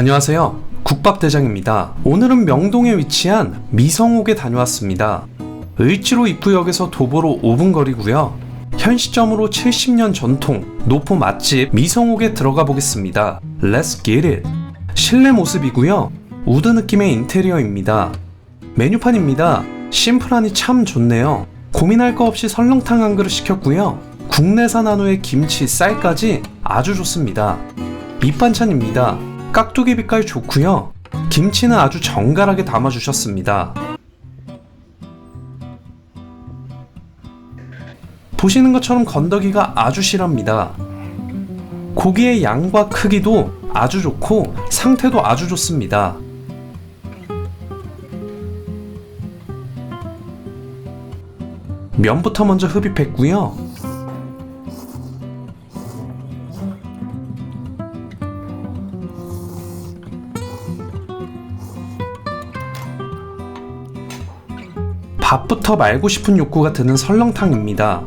안녕하세요. 국밥대장입니다. 오늘은 명동에 위치한 미성옥에 다녀왔습니다. 을지로 입구역에서 도보로 5분 거리고요. 현 시점으로 70년 전통 노포 맛집 미성옥에 들어가 보겠습니다. Let's get it. 실내 모습이고요. 우드 느낌의 인테리어입니다. 메뉴판입니다. 심플하니 참 좋네요. 고민할 거 없이 설렁탕 한 그릇 시켰고요. 국내산 한우에 김치, 쌀까지 아주 좋습니다. 밑반찬입니다. 깍두기 빛깔 좋고요. 김치는 아주 정갈하게 담아주셨습니다. 보시는 것처럼 건더기가 아주 실합니다. 고기의 양과 크기도 아주 좋고 상태도 아주 좋습니다. 면부터 먼저 흡입했고요. 밥부터 말고 싶은 욕구가 드는 설렁탕입니다.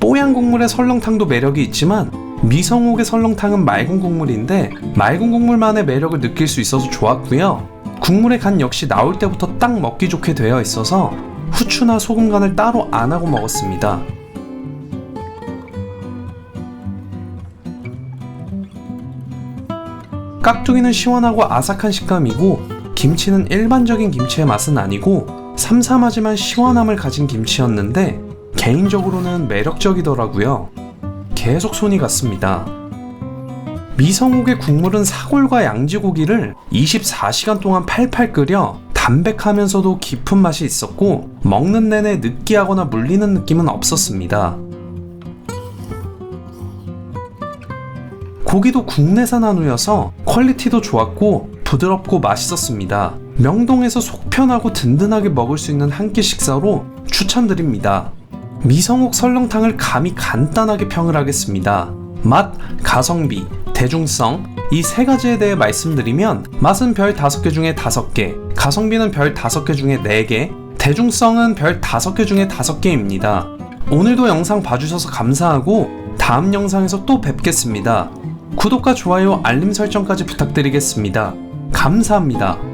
뽀얀 국물의 설렁탕도 매력이 있지만 미성옥의 설렁탕은 맑은 국물인데 맑은 국물만의 매력을 느낄 수 있어서 좋았고요. 국물의 간 역시 나올 때부터 딱 먹기 좋게 되어 있어서 후추나 소금 간을 따로 안 하고 먹었습니다. 깍두기는 시원하고 아삭한 식감이고 김치는 일반적인 김치의 맛은 아니고 삼삼하지만 시원함을 가진 김치였는데 개인적으로는 매력적이더라고요. 계속 손이 갔습니다. 미성옥의 국물은 사골과 양지고기를 24시간 동안 팔팔 끓여 담백하면서도 깊은 맛이 있었고 먹는 내내 느끼하거나 물리는 느낌은 없었습니다. 고기도 국내산 한우여서 퀄리티도 좋았고 부드럽고 맛있었습니다. 명동에서 속 편하고 든든하게 먹을 수 있는 한 끼 식사로 추천드립니다. 미성옥 설렁탕을 감히 간단하게 평을 하겠습니다. 맛, 가성비, 대중성 이 세 가지에 대해 말씀드리면 맛은 별 5개 중에 5개, 가성비는 별 5개 중에 4개, 대중성은 별 5개 중에 5개입니다. 오늘도 영상 봐주셔서 감사하고 다음 영상에서 또 뵙겠습니다. 구독과 좋아요, 알림 설정까지 부탁드리겠습니다. 감사합니다.